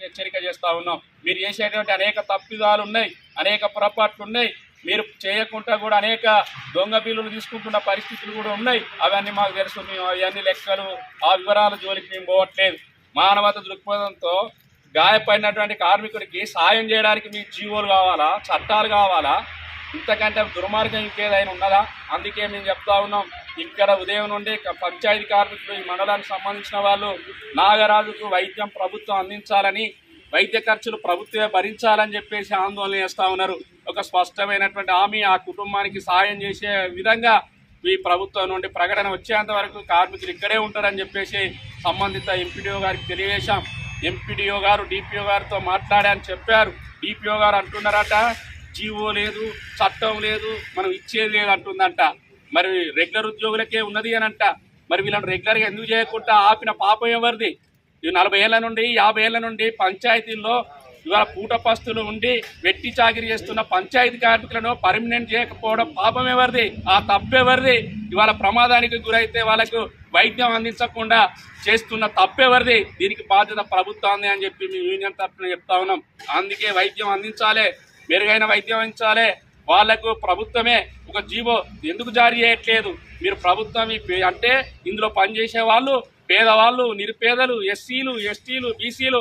హెచ్చరిక చేస్తా ఉన్నాం. మీరు చేసేటువంటి అనేక తప్పిదాలు ఉన్నాయి అనేక పొరపాట్లు ఉన్నాయి మీరు చేయకుండా కూడా అనేక దొంగ బిల్లులు తీసుకుంటున్న పరిస్థితులు కూడా ఉన్నాయి. అవన్నీ మాకు తెలుసు. మేము అవన్నీ లెక్కలు ఆ వివరాల జోలికి మేము పోవట్లేదు. మానవత దృక్పథంతో గాయపడినటువంటి కార్మికుడికి సాయం చేయడానికి మీకు జీవోలు కావాలా? చట్టాలు కావాలా? ఇంతకంటే దుర్మార్గం ఇంకేదైనా ఉన్నదా? అందుకే మేము చెప్తా ఉన్నాం. ఇక్కడ ఉదయం నుండి పంచాయతీ కార్మికులు ఈ మండలానికి సంబంధించిన వాళ్ళు నాగరాజుకు వైద్యం ప్రభుత్వం అందించాలని వైద్య ఖర్చులు ప్రభుత్వమే భరించాలని చెప్పేసి ఆందోళన చేస్తూ ఉన్నారు. ఒక స్పష్టమైనటువంటి హామీ ఆ కుటుంబానికి సాయం చేసే విధంగా ఈ ప్రభుత్వం నుండి ప్రకటన వచ్చేంత వరకు కార్మికులు ఇక్కడే ఉంటారని చెప్పేసి సంబంధిత ఎంపీడీఓ గారికి తెలియజేశాం. ఎంపీడీఓ గారు డిపిఓ గారితో మాట్లాడారని చెప్పారు. డిపిఓ గారు అంటున్నారట జీవో లేదు చట్టం లేదు మనం ఇచ్చేది లేదు అంటుందంట. మరి రెగ్యులర్ ఉద్యోగులకే ఉన్నది అని అంట మరి వీళ్ళని రెగ్యులర్గా ఎందుకు చేయకుండా ఆపిన పాపం ఎవరిది? ఈ నలభై ఏళ్ళ నుండి యాభై ఏళ్ళ నుండి పంచాయతీల్లో ఇవాళ పూటపస్తులు ఉండి వెట్టి చాకిరి చేస్తున్న పంచాయతీ కార్మికులను పర్మనెంట్ చేయకపోవడం పాపం ఎవరిది? ఆ తప్పెవరిది? ఇవాళ ప్రమాదానికి గురైతే వాళ్ళకు వైద్యం అందించకుండా చేస్తున్న తప్పెవరిది? దీనికి బాధ్యత ప్రభుత్వాన్ని అని చెప్పి మేము యూనియన్ తరఫున చెప్తా ఉన్నాం. అందుకే వైద్యం అందించాలి. మెరుగైన వైద్యం ఇచ్చాలి వాళ్ళకు ప్రభుత్వమే ఒక జీవో. ఎందుకు జారీ చేయట్లేదు? మీరు ప్రభుత్వం అంటే ఇందులో పనిచేసే వాళ్ళు పేదవాళ్ళు నిరుపేదలు ఎస్సీలు ఎస్టీలు బీసీలు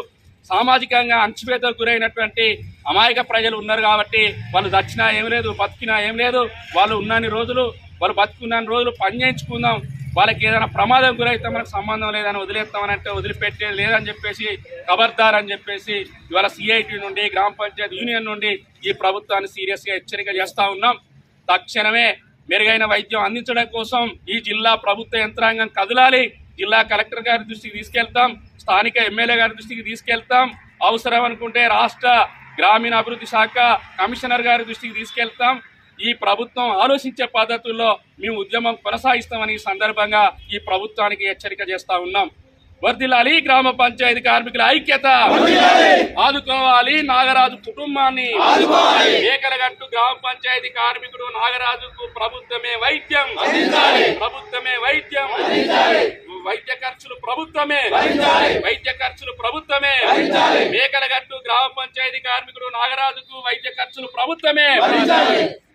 సామాజికంగా అణచివేతకు గురైనటువంటి అమాయక ప్రజలు ఉన్నారు కాబట్టి వాళ్ళు చచ్చినా ఏం లేదు బతికినా ఏం లేదు. వాళ్ళు ఉన్నన్ని రోజులు వాళ్ళు బతుకున్న రోజులు పని చేయించుకుందాం. వాళ్ళకి ఏదైనా ప్రమాదం గురైతే మనకు సంబంధం లేదని వదిలేస్తామని అంటే వదిలిపెట్టే లేదని చెప్పేసి ఖబర్దార్ అని చెప్పేసి ఇవాళ సిఐటి నుండి గ్రామ పంచాయతీ యూనియన్ నుండి ఈ ప్రభుత్వాన్ని సీరియస్గా హెచ్చరిక చేస్తా ఉన్నాం. తక్షణమే మెరుగైన వైద్యం అందించడం కోసం ఈ జిల్లా ప్రభుత్వ యంత్రాంగం కదలాలి. జిల్లా కలెక్టర్ గారి దృష్టికి తీసుకెళ్తాం. స్థానిక ఎమ్మెల్యే గారి దృష్టికి తీసుకెళ్తాం. అవసరం అనుకుంటే రాష్ట్ర గ్రామీణ అభివృద్ధి శాఖ కమిషనర్ గారి దృష్టికి తీసుకెళ్తాం. ఈ ప్రభుత్వం ఆలోచించే పద్ధతుల్లో మేము ఉద్యమం కొనసాగిస్తామని సందర్భంగా ఈ ప్రభుత్వానికి హెచ్చరిక చేస్తా ఉన్నాం. వర్దిలాలి గ్రామ పంచాయతీ కార్మికుల ఐక్యత. ఆదుకోవాలి నాగరాజు కుటుంబాన్ని. ఏకలగట్టు గ్రామ పంచాయతీ కార్మికుడు నాగరాజుకు ప్రభుత్వమే వైద్యం. ప్రభుత్వమే వైద్యం. వైద్య ఖర్చులు ప్రభుత్వమే. వైద్య ఖర్చులు ప్రభుత్వమే. మేకలగట్టు గ్రామ పంచాయతీ కార్మికుడు నాగరాజుకు వైద్య ఖర్చులు ప్రభుత్వమే.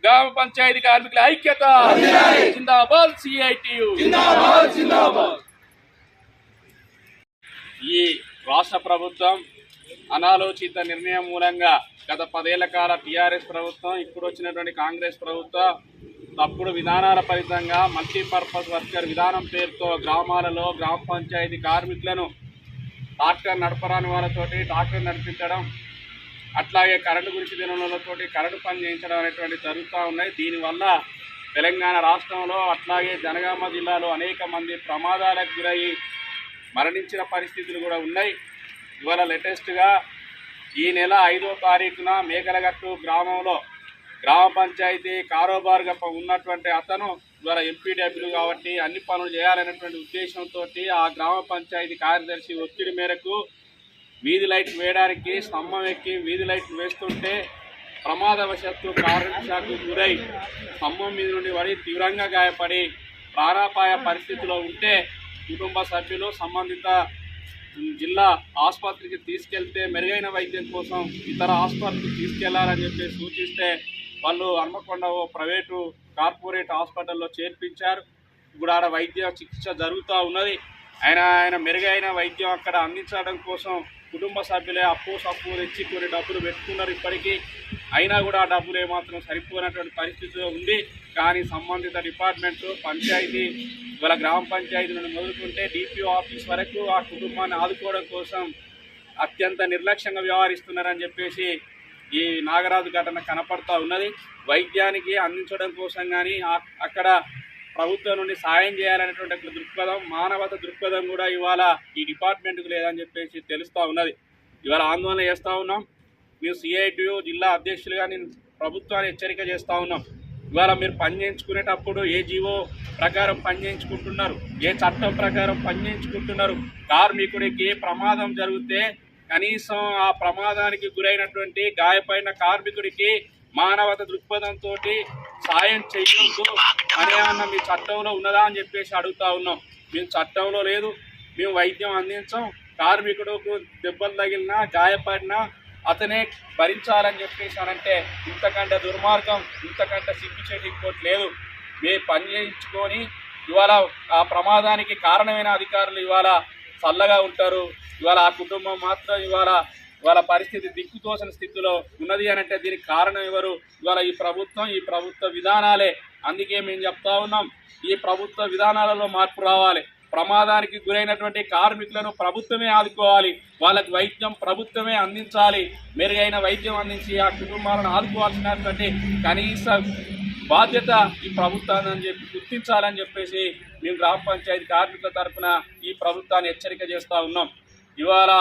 గ్రామ పంచాయతీ కార్మికుల ఐక్యత. జిందాబాద్ సిఐటియు ఈ రాష్ట్ర ప్రభుత్వం అనాలోచిత నిర్ణయం మూలంగా గత పదేళ్ళ కాల టీఆర్ఎస్ ప్రభుత్వం ఇప్పుడు వచ్చినటువంటి కాంగ్రెస్ ప్రభుత్వం తప్పుడు విధానాల ఫలితంగా మల్టీపర్పస్ వర్కర్ విధానం పేరుతో గ్రామాలలో గ్రామ పంచాయతీ కార్మికులను ట్రాక్టర్ నడపరాని వాళ్ళతోటి ట్రాక్టర్ నడిపించడం అట్లాగే కరెంటు గురించి దినలతోటి కరెంటు పని చేయించడం అనేటువంటి జరుగుతూ ఉన్నాయి. దీనివల్ల తెలంగాణ రాష్ట్రంలో అట్లాగే జనగామ జిల్లాలో అనేక మంది ప్రమాదాలకు గురయ్యి మరణించిన పరిస్థితులు కూడా ఉన్నాయి. ఇవాళ లేటెస్ట్గా ఈ నెల ఐదో తారీఖున మేకలగట్టు గ్రామంలో గ్రామ పంచాయతీ కారోబార్గా ఉన్నటువంటి అతను ద్వారా ఎంపీడబ్ల్యూ కాబట్టి అన్ని పనులు చేయాలనేటువంటి ఉద్దేశంతో ఆ గ్రామ పంచాయతీ కార్యదర్శి ఒత్తిడి మేరకు వీధి లైట్ వేయడానికి స్తంభం ఎక్కి వీధి లైట్ వేస్తుంటే ప్రమాదవశత్తు కారు గురై స్తంభం మీద నుండి పడి తీవ్రంగా గాయపడి ప్రాణాపాయ పరిస్థితిలో ఉంటే కుటుంబ సభ్యులు సంబంధిత జిల్లా ఆసుపత్రికి తీసుకెళ్తే మెరుగైన వైద్యం కోసం ఇతర ఆసుపత్రికి తీసుకెళ్ళాలని చెప్పి సూచిస్తే వాళ్ళు హన్మకొండ ఓ ప్రైవేటు కార్పొరేట్ హాస్పిటల్లో చేర్పించారు. ఇప్పుడు ఆడ వైద్య చికిత్స జరుగుతూ ఉన్నది. ఆయన ఆయన మెరుగైన వైద్యం అక్కడ అందించడం కోసం కుటుంబ సభ్యులే అప్పు సప్పు తెచ్చి కొన్ని డబ్బులు పెట్టుకున్నారు ఇప్పటికీ. అయినా కూడా ఆ డబ్బులు ఏమాత్రం సరిపోయినటువంటి పరిస్థితిలో ఉంది. కానీ సంబంధిత డిపార్ట్మెంట్ పంచాయతీ ఇవాళ గ్రామ పంచాయతీ నుండి మొదలుకుంటే డిపిఓ ఆఫీస్ వరకు ఆ కుటుంబాన్ని ఆదుకోవడం కోసం అత్యంత నిర్లక్ష్యంగా వ్యవహరిస్తున్నారని చెప్పేసి ఈ నాగరాజు ఘటన కనపడతా ఉన్నది. వైద్యానికి అందించడం కోసం కానీ అక్కడ ప్రభుత్వం నుండి సాయం చేయాలనేటువంటి దృక్పథం మానవత దృక్పథం కూడా ఇవాళ ఈ డిపార్ట్మెంట్కు లేదని చెప్పేసి తెలుస్తూ ఉన్నది. ఇవాళ ఆందోళన చేస్తూ ఉన్నాం. మేము సిఐటియు జిల్లా అధ్యక్షులుగా నేను ప్రభుత్వాన్ని హెచ్చరిక చేస్తూ ఉన్నాం. ఇవాళ మీరు పని చేయించుకునేటప్పుడు ఏ జీవో ప్రకారం పని చేయించుకుంటున్నారు? ఏ చట్టం ప్రకారం పని చేయించుకుంటున్నారు? కార్మికుడికి ప్రమాదం జరిగితే కనీసం ఆ ప్రమాదానికి గురైనటువంటి గాయపడిన కార్మికుడికి మానవత దృక్పథంతో సాయం చేయొద్దు అన్న మీ చట్టంలో ఉన్నదా అని చెప్పేసి అడుగుతా ఉన్నాం. మేము చట్టంలో లేదు మేము వైద్యం అందించాం. కార్మికుడుకు దెబ్బలు తగిలినా గాయపడినా అతనే భరించాలని చెప్పేసానంటే ఇంతకంటే దుర్మార్గం ఇంతకంటే సిగ్గుచేటి ఇంకోటి లేదు. మేము పని చేయించుకొని ఇవాళ ఆ ప్రమాదానికి కారణమైన అధికారులు ఇవాళ చల్లగా ఉంటారు. ఇవాళ ఆ కుటుంబం మాత్రం ఇవాళ వాళ్ళ పరిస్థితి దిక్కుతోసిన స్థితిలో ఉన్నది అని అంటే దీనికి కారణం ఎవరు? ఇవాళ ఈ ప్రభుత్వం ఈ ప్రభుత్వ విధానాలే. అందుకే మేము చెప్తా ఉన్నాం ఈ ప్రభుత్వ విధానాలలో మార్పు రావాలి. ప్రమాదానికి గురైనటువంటి కార్మికులను ప్రభుత్వమే ఆదుకోవాలి. వాళ్ళకి వైద్యం ప్రభుత్వమే అందించాలి. మెరుగైన వైద్యం అందించి ఆ కుటుంబాలను ఆదుకోవాల్సినటువంటి కనీస బాధ్యత ఈ ప్రభుత్వాన్ని అని చెప్పి గుర్తించాలని చెప్పేసి మేము గ్రామ పంచాయతీ కార్మికుల తరఫున ఈ ప్రభుత్వాన్ని హెచ్చరిక చేస్తూ ఉన్నాం. ఇవాళ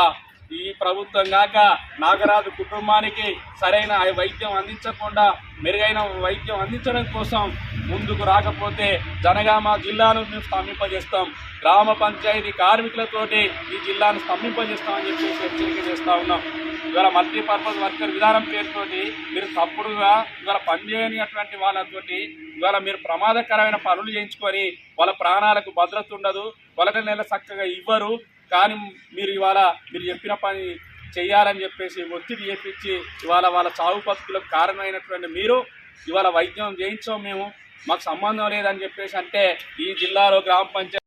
ఈ ప్రభుత్వం కాక నాగరాజు కుటుంబానికి సరైన వైద్యం అందించకుండా మెరుగైన వైద్యం అందించడం కోసం ముందుకు రాకపోతే జనగామ జిల్లాను మేము స్తంభింపజేస్తాం. గ్రామ పంచాయతీ కార్మికులతోటి ఈ జిల్లాను స్తంభింపజేస్తామని చెప్పేసి హెచ్చరిక చేస్తా ఉన్నాం. ఇవాళ మల్టీపర్పస్ వర్కర్ విధానం పేరుతోటి మీరు తప్పుడుగా ఇవాళ పనిచేయనిటువంటి వాళ్ళతోటి ఇవాళ మీరు ప్రమాదకరమైన పనులు చేయించుకొని వాళ్ళ ప్రాణాలకు భద్రత ఉండదు వాళ్ళకి నెల చక్కగా ఇవ్వరు. కానీ మీరు ఇవాళ మీరు చెప్పిన పని చేయాలని చెప్పేసి ఒత్తిడి చేపించి ఇవాళ వాళ్ళ చావు బతుకులకు కారణమైనటువంటి మీరు ఇవాళ వైద్యం చేయించాం మేము. మాకు సంబంధం లేదని చెప్పేసి అంటే ఈ జిల్లాలో గ్రామ పంచాయతీ